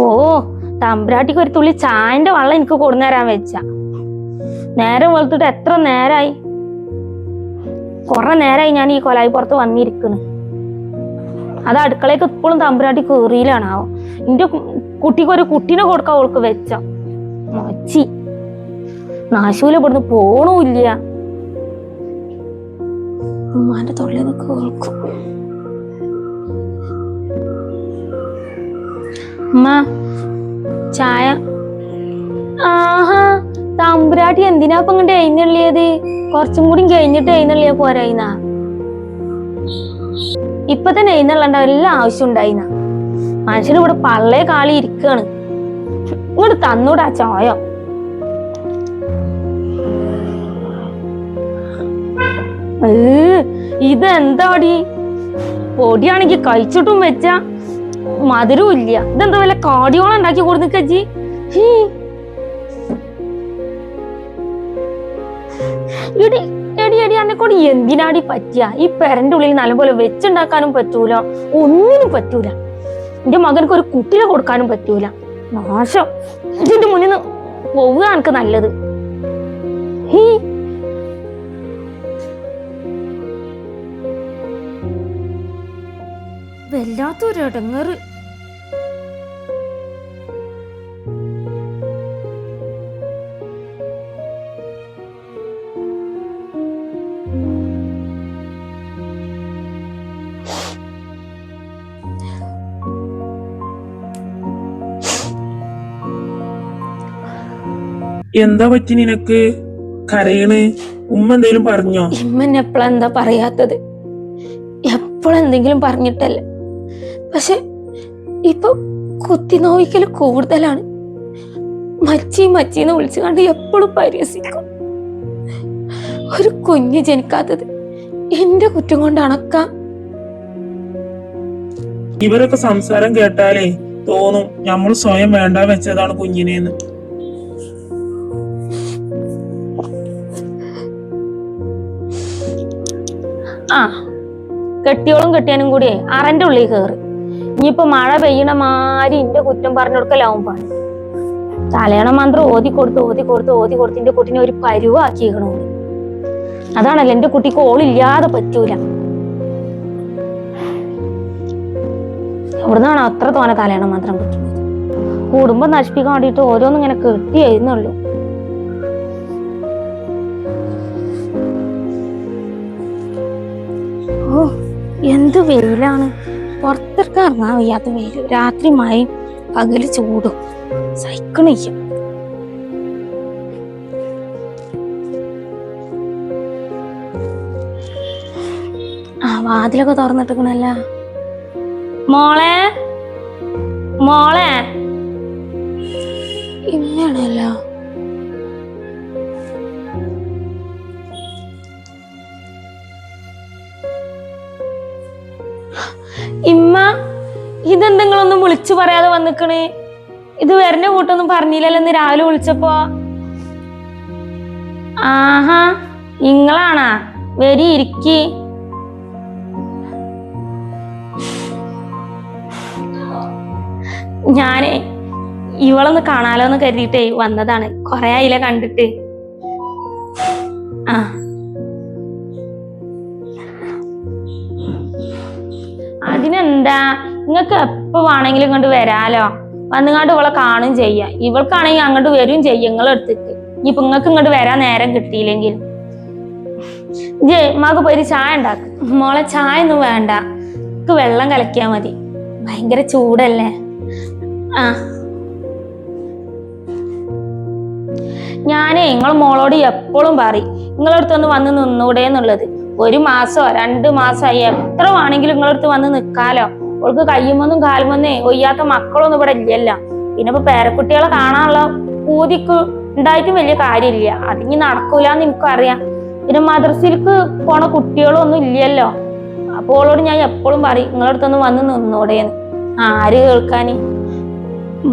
ഓ തമ്പ്രാട്ടിക്ക് ഒരു തുള്ളി ചായന്റെ വള്ളം എനിക്ക് കൊടുന്നേരാൻ വെച്ച. നേരം വെളുത്തിട്ട് എത്ര നേരായി? കൊറേ നേരായി ഞാൻ ഈ കൊലായി പുറത്ത് വന്നിരിക്കുന്നു അത് അടുക്കളയ്ക്ക് ഇപ്പോഴും തമ്പുരാട്ടി കീറിയിലാണാവോ എന്റെ കുട്ടിക്ക് ഒരു കുട്ടീനെ കൊടുക്കാൻ ഓൾക്ക് വെച്ച. മച്ചി നാശൂല ഇവിടുന്ന് പോണൂല്ല ഉമ്മാന്റെ തൊള്ളിയൊക്കെ കേൾക്കും. ഉമ്മ ചായ. ആഹാ തമ്പുരാട്ടി എന്തിനാ ഇപ്പൊ ഇങ്ങോട്ട് എഴുന്നള്ളിയത്? കുറച്ചും കൂടി കഴിഞ്ഞിട്ട് എഴുന്നള്ളിയാ പോരായി ഇപ്പൊ തന്നെ എഴുന്നള്ളണ്ട എല്ലാ ആവശ്യം ഉണ്ടായി മനുഷ്യന് ഇവിടെ പള്ളേ കാളി ഇരിക്കാണ്. ഇങ്ങോട്ട് തന്നൂടാ ചായ. ഇതെന്താടി? പൊടിയാണെങ്കി കഴിച്ചിട്ടും വെച്ച. മധുരവും ഇല്ല ഇതെന്താ വല്ല കാടിയോളം ഉണ്ടാക്കി കൊടുക്കജ്ജി കജി എടി എടി കൊണ്ട് എന്തിനാടി പറ്റിയ? ഈ പെരന്റെ ഉള്ളിൽ നല്ലപോലെ വെച്ചുണ്ടാക്കാനും പറ്റൂല. ഒന്നിനും പറ്റൂല. എന്റെ മകനക്ക് ഒരു കുട്ടിനെ കൊടുക്കാനും പറ്റൂല. നാശം. ഇതിന്റെ മുന്നിൽ നിന്ന് പോവുക എനിക്ക് നല്ലത്. വല്ലാത്തൊരു ഇടങ്ങറ് എന്താ പറ്റി നിനക്ക്? കരയണ്. ഉമ്മ എന്തേലും പറഞ്ഞോ? ഉമ്മ എപ്പോഴെന്താ പറയാത്തത്? എപ്പോഴെന്തെങ്കിലും പറഞ്ഞിട്ടല്ലേ? പക്ഷെ ഇപ്പൊ കുത്തി നോവിക്കൽ കൂടുതലാണ്. മച്ചി മച്ചിന്ന് വിളിച്ചു കണ്ട് എപ്പോഴും പരിഹസിക്കും. ഒരു കുഞ്ഞ് ജനിക്കാത്തത് എന്റെ കുറ്റം കൊണ്ടണക്ക ഇവരൊക്കെ സംസാരം കേട്ടാലേ തോന്നും നമ്മൾ സ്വയം വേണ്ട വെച്ചതാണ് കുഞ്ഞിനെന്ന്. ആ കെട്ടിയോളും കെട്ടിയാനും കൂടി അറന്റെ ഉള്ളിൽ കയറി ഇനിയിപ്പൊ മഴ പെയ്യണ മാതിരി ഇന്റെ കുറ്റം പറഞ്ഞു കൊടുക്കലാവും പറഞ്ഞു തലയണ മന്ത്രം ഓതി കൊടുത്ത് ഓതി കൊടുത്ത് ഓതി കൊടുത്ത് എന്റെ കുട്ടിനെ ഒരു പരുവാക്കിക്കണോണ്ട് അതാണല്ലോ എന്റെ കുട്ടിക്ക് ഓളില്ലാതെ പറ്റൂല. അവിടുന്നാണ് അത്ര തോനെ തലയണ മന്ത്രം കിട്ടുന്നത് കുടുംബം നശിപ്പിക്കാൻ വേണ്ടിയിട്ട് ഓരോന്നും ഇങ്ങനെ കെട്ടി ഓ എന്ത് വെയിലാണ്. പുറത്തിറക്കാൻ ഇറങ്ങാൻ വയ്യാത്ത വെയിൽ രാത്രി മഴയും പകൽ ചൂടും. സഹിക്കണില്ല. ആ വാതിലൊക്കെ തുറന്നിട്ടിക്കണല്ല മോളെ? മോളെ? ഇമ്മയാണല്ലോ ഇതെന്തെങ്കിലൊന്നും വിളിച്ചു പറയാതെ വന്നിക്കണ്? ഇത് വരുന്ന കൂട്ടൊന്നും പറഞ്ഞില്ലല്ലോ ഇന്ന് രാവിലെ വിളിച്ചപ്പോ. ആഹാ നിങ്ങളാണാ? വരി ഇരിക്കി. ഞാനേ ഇവളൊന്ന് കാണാലോ എന്ന് കരുതിയിട്ടേ വന്നതാണ്. കൊറേ ആയില്ല കണ്ടിട്ട്. ആ. അതിനെന്താ? നിങ്ങൾക്ക് എപ്പോ വേണമെങ്കിലും ഇങ്ങോട്ട് വരാലോ. വന്നുങ്ങാണ്ട് ഇവളെ കാണും ചെയ്യാം. ഇവൾക്കാണെങ്കിൽ അങ്ങോട്ട് വരും ചെയ്യും നിങ്ങളെ അടുത്തേക്ക്. ഇനിയിപ്പൊ നിങ്ങൾക്ക് ഇങ്ങോട്ട് വരാൻ നേരം കിട്ടിയില്ലെങ്കിൽ. ജേ മാക്ക് പോയി ചായ ഉണ്ടാക്ക്. മോളെ ചായ ഒന്നും വേണ്ട. എനിക്ക് വെള്ളം കലക്കിയാ മതി. ഭയങ്കര ചൂടല്ലേ? ആ. ഞാനേ നിങ്ങൾ മോളോട് എപ്പോഴും പറയും നിങ്ങളടുത്ത് ഒന്ന് വന്ന് നിന്നൂടെ എന്നുള്ളത് ഒരു മാസോ രണ്ട് മാസമായി എത്ര വേണമെങ്കിലും നിങ്ങളടുത്ത് വന്ന് നിക്കാലോ. അവൾക്ക് കയ്യുമൊന്നും കാലുമൊന്നേ ഒയ്യാത്ത മക്കളൊന്നും ഇവിടെ ഇല്ലല്ല. പിന്നെ ഇപ്പൊ പേരക്കുട്ടികളെ കാണാനുള്ള പൂതിക്ക് ഉണ്ടായിട്ടും വലിയ കാര്യമില്ല. അതിങ്ങി നടക്കൂലെന്ന് എനിക്കും അറിയാം. പിന്നെ മദ്രസയിലേക്ക് പോണ കുട്ടികളൊന്നും ഇല്ലല്ലോ. അപ്പോൾ ഓളോട് ഞാൻ എപ്പോഴും പറയും നിങ്ങളടുത്തൊന്ന് വന്ന് നിന്നോടേന്ന്. ആര് കേൾക്കാന്?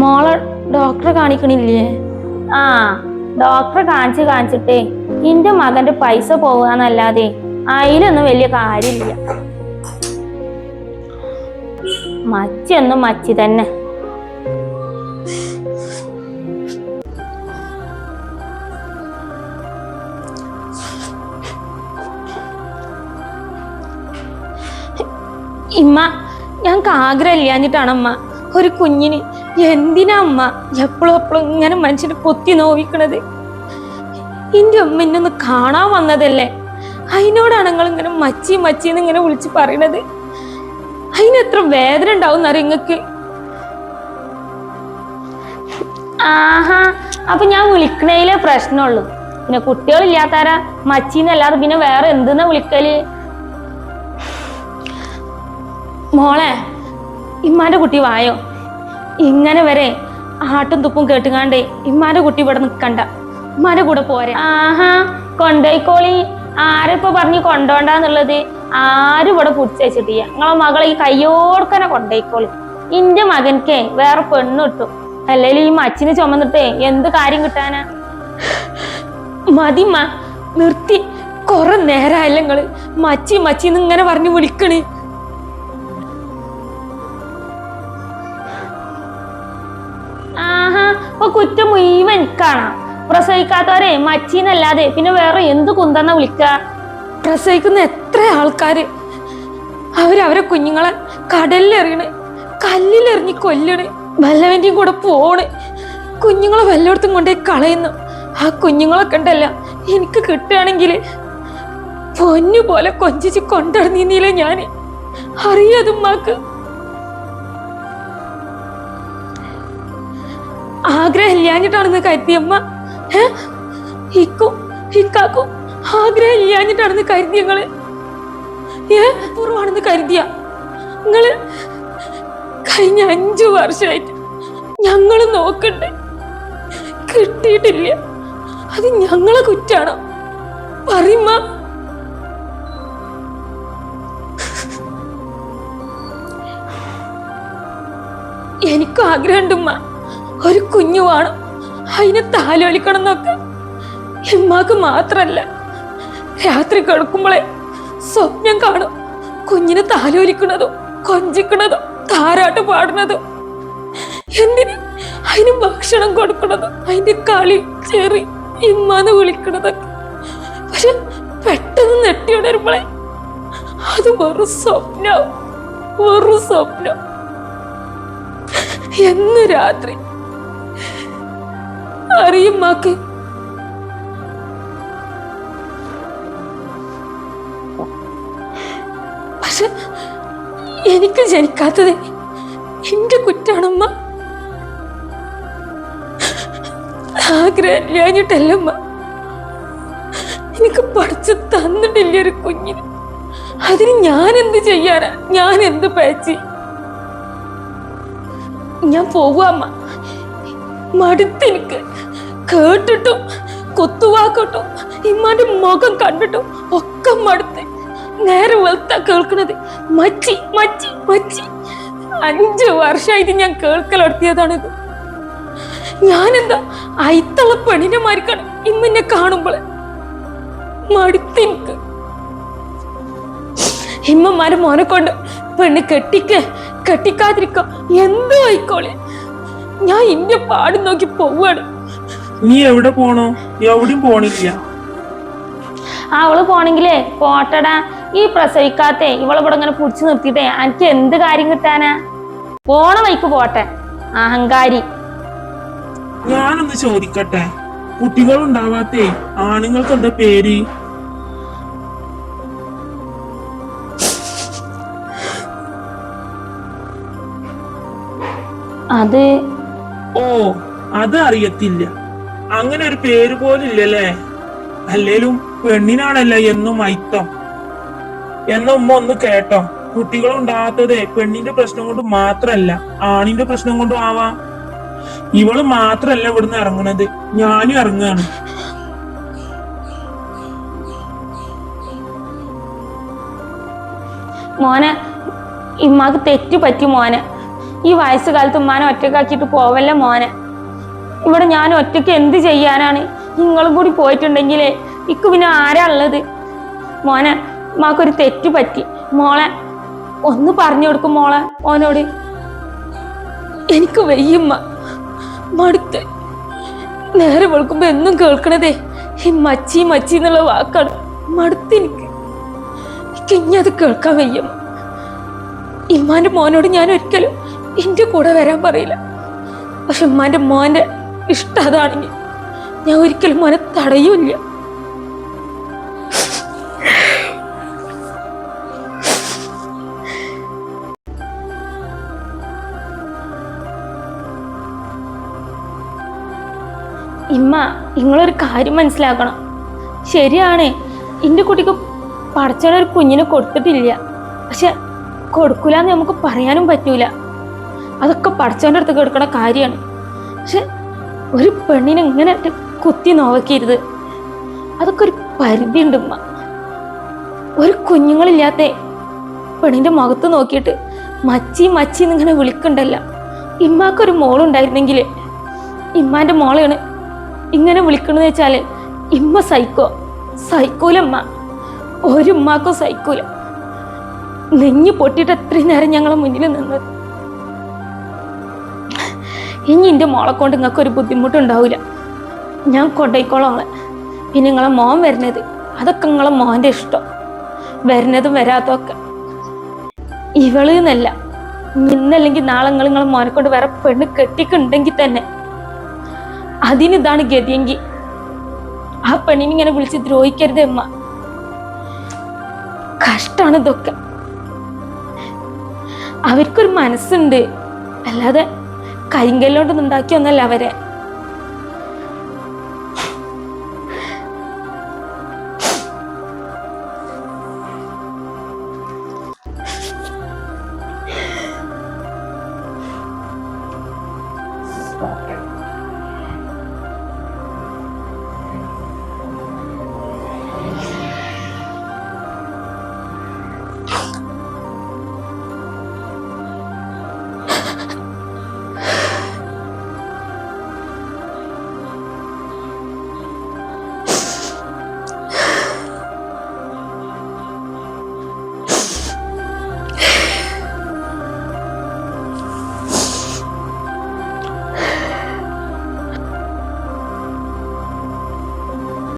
മോളെ ഡോക്ടറെ കാണിക്കണില്ലേ? ആ ഡോക്ടറെ കാണിച്ച് കാണിച്ചിട്ടേ എന്റെ മകന്റെ പൈസ പോവാന്നല്ലാതെ അതിലൊന്നും വലിയ കാര്യമില്ല. മച്ചി ഒന്നും മച്ചി തന്നെ. ഇമ്മ ഞങ്ങൾക്ക് ആഗ്രഹമില്ലാഞ്ഞിട്ടാണ് അമ്മ ഒരു കുഞ്ഞിന് എന്തിനാ അമ്മ എപ്പോഴും എപ്പോഴും ഇങ്ങനെ മനുഷ്യനെ കൊത്തി നോവിക്കണത്? എന്റെ അമ്മ ഇന്നൊന്ന് കാണാൻ വന്നതല്ലേ? അതിനോടാണ് നിങ്ങൾ ഇങ്ങനെ മച്ചി മച്ചിന്ന് ഇങ്ങനെ വിളിച്ച് പറയണത്. അതിന് എത്ര വേദന ഉണ്ടാവും അറിയ ഇങ്ങക്ക്? ആഹാ അപ്പൊ ഞാൻ വിളിക്കണേലേ പ്രശ്നമുള്ളൂ. പിന്നെ കുട്ടികളില്ലാത്താരാ മച്ചീന്നല്ലാതെ പിന്നെ വേറെ എന്തെന്നാ വിളിക്കൽ? മോളെ ഇമ്മാന്റെ കുട്ടി വായോ? ഇങ്ങനെ വരെ ആട്ടും തുപ്പും കേട്ടുകാണ്ടേ ഇമ്മാന്റെ കുട്ടി ഇവിടെ നിക്കണ്ട. ഇമ്മാന്റെ കൂടെ പോരെ. ആഹാ കൊണ്ടോയിക്കോളി. ആരിപ്പോ പറഞ്ഞു കൊണ്ടോണ്ടാന്നുള്ളത്? ആരും ഇവിടെ പിടിച്ച് വെച്ചിട്ടില്ല നിങ്ങളെ മകളെ ഈ കയ്യോടക്കനെ കൊണ്ടേക്കോളൂ. ഇന്റെ മകൻക്ക് വേറെ പെണ്ണ് കിട്ടും. അല്ലെങ്കിൽ ഈ മച്ചിന് ചുമന്നിട്ടേ എന്ത് കാര്യം കിട്ടാനാ? മതിമ്മ നിർത്തി. കൊറ നേരമായല്ലോ നിങ്ങൾ. മച്ചി മച്ചിന്ന് ഇങ്ങനെ പറഞ്ഞു വിളിക്കണ്. ആഹാ ഇപ്പൊ കുറ്റം മുഴുവൻ കാണാം പ്രസവിക്കാത്തവരെ മച്ചിന്നല്ലാതെ പിന്നെ വേറെ എന്ത് കുന്തന്ന വിളിക്ക? പ്രസവിക്കുന്ന എത്ര ആൾക്കാര്. അവരവരെ കുഞ്ഞുങ്ങളെ കടലിലെറിയണ് കല്ലിലെറിഞ്ഞ് കൊല്ലണ് വല്ലവന്റെയും കൂടെ പോണ്. കുഞ്ഞുങ്ങളെ വല്ലയിടത്തും കൊണ്ടേ കളയുന്നു. ആ കുഞ്ഞുങ്ങളൊക്കെ ഉണ്ടല്ല എനിക്ക് കിട്ടുകയാണെങ്കിൽ പൊന്നു പോലെ കൊഞ്ചിച്ച് കൊണ്ടിടന്നില്ല ഞാൻ? അറിയാതുമ്മാക്ക് ആഗ്രഹം ഇല്ലാഞ്ഞിട്ടാണെന്ന് കരുതിയമ്മ ഏ? ഇക്കും ഇക്കാക്കും ആഗ്രഹം ഇല്ലാഞ്ഞിട്ടാണെന്ന് കരുതി ഞങ്ങൾ ഏ പൂർവമാണെന്ന് കരുതിയ. നിങ്ങൾ കഴിഞ്ഞ അഞ്ചു വർഷമായിട്ട് ഞങ്ങൾ നോക്കണ്ടേ. കിട്ടിയിട്ടില്ല. അത് ഞങ്ങളെ കുറ്റാണോ? പറയുമ്മ എനിക്കും ആഗ്രഹമുണ്ടുമ്മ ഒരു കുഞ്ഞു വേണം. അതിനെ താലോലിക്കണം എന്നൊക്കെ എമ്മാക്ക് മാത്രല്ല. രാത്രി കിടക്കുമ്പോളെ സ്വപ്നം കാണും. കുഞ്ഞിനെ താലോലിക്കുന്നതും കൊഞ്ചിക്കുന്നതും താരാട്ട് പാടുന്നതും. എന്തിന് അതിന് ഭക്ഷണം കൊടുക്കുന്നതും? അതിന്റെ കളി ചെറി ഇമ്മാന്ന് വിളിക്കണതൊക്കെ പക്ഷെ പെട്ടെന്ന് നെട്ടിയുണരുമ്പോളെ അത് വെറും സ്വപ്നം വെറും സ്വപ്നം. എന്ന് രാത്രി അറിയും എനിക്ക് ജനിക്കാത്തത് എന്റെ കുറ്റാണമ്മ. ആഗ്രഹം ഇല്ലാഞ്ഞിട്ടല്ലമ്മ എനിക്ക് പഠിച്ച് തന്നിട്ടില്ല ഒരു കുഞ്ഞിന്. അതിന് ഞാൻ എന്ത് ചെയ്യാനാ? ഞാൻ എന്ത് പയച്ചി ഞാൻ പോവാമ്മ. മടുത്തെനിക്ക് കേട്ടിട്ടും കൊത്തുവാക്കട്ടും ഇമ്മാന്റെ മുഖം കണ്ടിട്ടും ഒക്കെ മടുത്ത്. നേരെ വെളുത്ത കേൾക്കുന്നത്. മച്ചി മച്ചി മച്ചി. അഞ്ചു വർഷമായിട്ട് ഞാൻ കേൾക്കലെടുത്തിയതാണിത് ഞാനെന്താ അയിത്തള്ള പെണ്ണിനെ ഇന്ന് ഇമ്മെന്നെ കാണുമ്പോൾ മടുത്തെനിക്ക് ഇമ്മമാരെ മോനെ കൊണ്ട് പെണ്ണ് കെട്ടിക്ക കെട്ടിക്കാതിരിക്ക എന്തോ ആയിക്കോളെ. ഞാൻ ഇന്റെ പാട് നോക്കി പോവാണ്. നീ എവിടെ പോണോ? എവിടെയും പോണില്ല. അവൾ പോണെങ്കിലേ പോട്ടടാ. ഈ പ്രസവിക്കാത്ത ഇവളിവിടെ ഇങ്ങനെ പിടിച്ചു നിർത്തിയിട്ടേ എനിക്ക് എന്ത് കാര്യം കിട്ടാനാ? പോണ വൈക്ക് പോട്ടെ അഹങ്കാരി. ഞാനൊന്ന് ചോദിക്കട്ടെ കുട്ടികൾ ഉണ്ടാവാത്തേ ആണുങ്ങൾക്ക് എന്താ പേര്? അത് ഓ അത് അറിയത്തില്ല. അങ്ങനെ ഒരു പേര് പോലും ഇല്ലല്ലേ? അല്ലേലും പെണ്ണിനാണല്ലോ എന്നും മൈത്തം. എന്ന ഉമ്മ ഒന്ന് കേട്ടോ. കുട്ടികൾ ഉണ്ടാകാത്തത് പെണ്ണിന്റെ പ്രശ്നം കൊണ്ട് മാത്രല്ല ആണിന്റെ പ്രശ്നം കൊണ്ടും ആവാം. ഇവൾ മാത്രല്ല ഇവിടുന്ന് ഇറങ്ങണത്. ഞാനും ഇറങ്ങാണ്. മോനെ ഇമ്മാക്ക് തെറ്റു പറ്റി മോനെ. ഈ വയസ്സുകാലത്ത് ഉമ്മാനെ ഒറ്റക്കാക്കിയിട്ട് പോവല്ലേ മോനെ? ഇവിടെ ഞാൻ ഒറ്റയ്ക്ക് എന്ത് ചെയ്യാനാണ്? നിങ്ങളും കൂടി പോയിട്ടുണ്ടെങ്കിലേ ഇക്ക് പിന്നെ ആരാ ഉള്ളത്? മോനെ ഉമ്മാക്കൊരു തെറ്റ് പറ്റി. മോളെ ഒന്ന് പറഞ്ഞു കൊടുക്കും മോളെ മോനോട് എനിക്ക് വയ്യമ്മ. മടുത്ത്. നേരെ വിളിക്കുമ്പോ എന്നും കേൾക്കണതേ ഈ മച്ചി മച്ചി എന്നുള്ള വാക്കാണ്. മടുത്ത് എനിക്ക്. എനിക്ക് ഇനി അത് കേൾക്കാൻ വയ്യമ്മ. ഇമ്മാന്റെ മോനോട് ഞാൻ ഒരിക്കലും എന്റെ കൂടെ വരാൻ പറയില്ല. പക്ഷെ ഉമ്മാന്റെ മോന്റെ ഇഷ്ടം അതാണെങ്കിൽ ഞാൻ ഒരിക്കലും മോനെ തടയൂല്ല ഇമ്മ നിങ്ങളൊരു കാര്യം മനസ്സിലാക്കണം. ശരിയാണ് എന്റെ കുട്ടിക്ക് പടച്ചവനൊരു കുഞ്ഞിനെ കൊടുത്തിട്ടില്ല. പക്ഷെ കൊടുക്കൂല എന്ന് നമുക്ക് പറയാനും പറ്റൂല. അതൊക്കെ പടച്ചവന്റെ അടുത്ത് കൊടുക്കണ കാര്യമാണ്. പക്ഷെ ഒരു പെണ്ണിനെ ഇങ്ങനെ കുത്തി നോക്കരുത് അതൊക്കെ ഒരു പരിധി ഉണ്ട് ഉമ്മ. ഒരു കുഞ്ഞുങ്ങളില്ലാത്ത പെണ്ണിന്റെ മുഖത്ത് നോക്കിയിട്ട് മച്ചി മച്ചി എന്നിങ്ങനെ വിളിക്കണ്ടല്ല. ഇമ്മാക്കൊരു മോളുണ്ടായിരുന്നെങ്കിൽ ഇമ്മാന്റെ മോളെയാണ് ഇങ്ങനെ വിളിക്കണമെന്ന് വെച്ചാൽ ഇമ്മ സൈക്കോ. സൈക്കോലമ്മ. ഒരു ഉമ്മാക്കോ സൈക്കോല. നെഞ്ഞു പൊട്ടിട്ട് എത്രയും നേരം ഞങ്ങളെ മുന്നിൽ നിന്നത്. ഇനി എന്റെ മോളെ കൊണ്ട് നിങ്ങൾക്ക് ഒരു ബുദ്ധിമുട്ടുണ്ടാവില്ല ഞാൻ കൊണ്ടോയിക്കോളാം പിന്നെ നിങ്ങളെ മോൻ വരുന്നത്. അതൊക്കെ നിങ്ങളെ മോന്റെ ഇഷ്ടം. വരുന്നതും വരാത്തതൊക്കെ ഇവൾ എന്നല്ല. ഇന്നല്ലെങ്കിൽ നാളെ നിങ്ങൾ നിങ്ങളെ മോനെ കൊണ്ട് വേറെ പെണ്ണ് കെട്ടിക്കുണ്ടെങ്കിൽ തന്നെ അതിനിതാണ് ഗതിയെങ്കിൽ ആ പെണ്ണിനെ ഇങ്ങനെ വിളിച്ച് ദ്രോഹിക്കരുത് അമ്മ. കഷ്ടാണ് ഇതൊക്കെ. അവർക്കൊരു മനസ്സുണ്ട്. അല്ലാതെ കരിങ്കല്ലോണ്ടൊന്നും ഉണ്ടാക്കിയൊന്നല്ല അവരെ.